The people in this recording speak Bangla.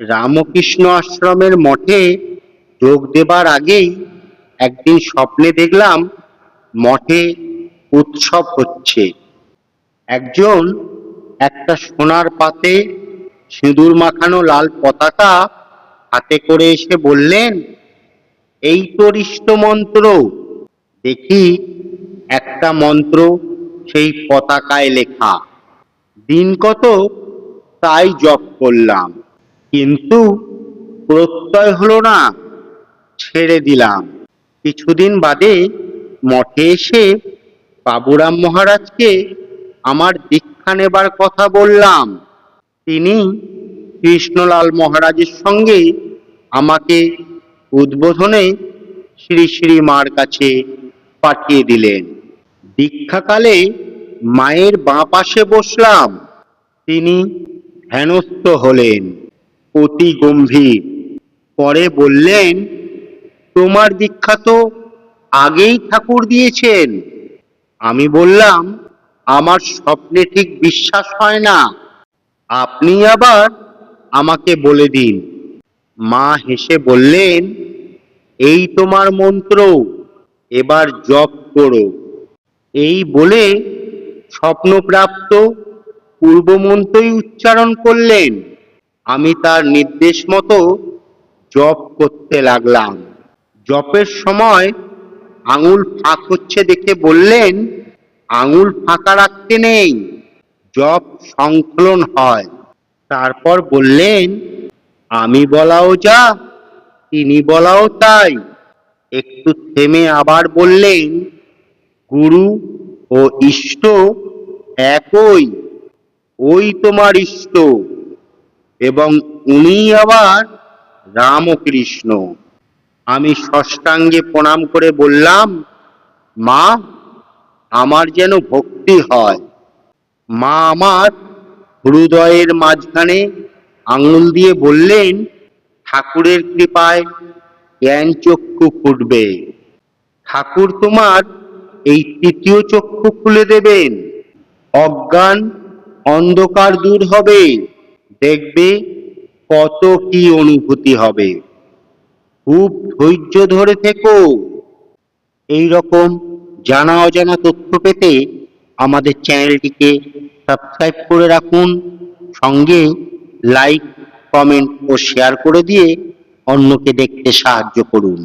রামকৃষ্ণ আশ্রমের মঠে যোগ দেবার আগেই একদিন স্বপ্নে দেখলাম মঠে উৎসব হচ্ছে। একজন একটা সোনার পাতে সিঁদুর মাখানো লাল পতাকা হাতে করে এসে বললেন, এই তো মন্ত্র দেখি একটা মন্ত্র সেই পতাকায় লেখা, দিন কত তাই জপ করলাম, কিন্তু প্রত্যয় হলো না, ছেড়ে দিলাম। কিছুদিন বাদে মঠে এসে বাবুরাম মহারাজকে আমার দীক্ষা নেবার কথা বললাম। তিনি কৃষ্ণলাল মহারাজের সঙ্গে আমাকে উদ্বোধনে শ্রী শ্রী মার কাছে পাঠিয়ে দিলেন। দীক্ষাকালে মায়ের বাঁ পাশে বসলাম। তিনি ধ্যানস্থ হলেন, অতি গম্ভীর। পরে বললেন, তোমার দীক্ষা তো আগেই ঠাকুর দিয়েছেন আমি বললাম, আমার স্বপ্নে ঠিক বিশ্বাস হয় না। আপনি আবার আমাকে বলে দিন মা হেসে বললেন, এই তোমার মন্ত্র, এবার জপ করো। এই বলে স্বপ্নপ্রাপ্ত পূর্বমন্ত্রই উচ্চারণ করলেন। আমি তার নির্দেশ মতো জপ করতে লাগলাম। জপের সময় আঙুল ফাঁক হচ্ছে দেখে বললেন, আঙুল ফাঁকা রাখতে নেই, জপ সংকলন হয়। তারপর বললেন, আমি বলাও যা, তিনি বলাও তাই। একটু থেমে আবার বললেন গুরু ও ইষ্ট একই, ওই তোমার ইষ্ট। এবং উনি আবার রামকৃষ্ণ। আমি ষষ্ঠাঙ্গে প্রণাম করে বললাম, মা, আমার যেন ভক্তি হয়। মা আমার হৃদয়ের মাঝখানে আঙুল দিয়ে বললেন, ঠাকুরের কৃপায় জ্ঞান চক্ষু ফুটবে। ঠাকুর তোমার এই তৃতীয় চক্ষু খুলে দেবেন। অজ্ঞান অন্ধকার দূর হবে। দেখবে কত কি অনুভূতি হবে। খুব ধৈর্য ধরে থেকো। এই রকম জানা অজানা তথ্য পেতে আমাদের চ্যানেলটিকে সাবস্ক্রাইব করে রাখুন। সঙ্গে লাইক, কমেন্ট ও শেয়ার করে দিয়ে অন্যকে দেখতে সাহায্য করুন।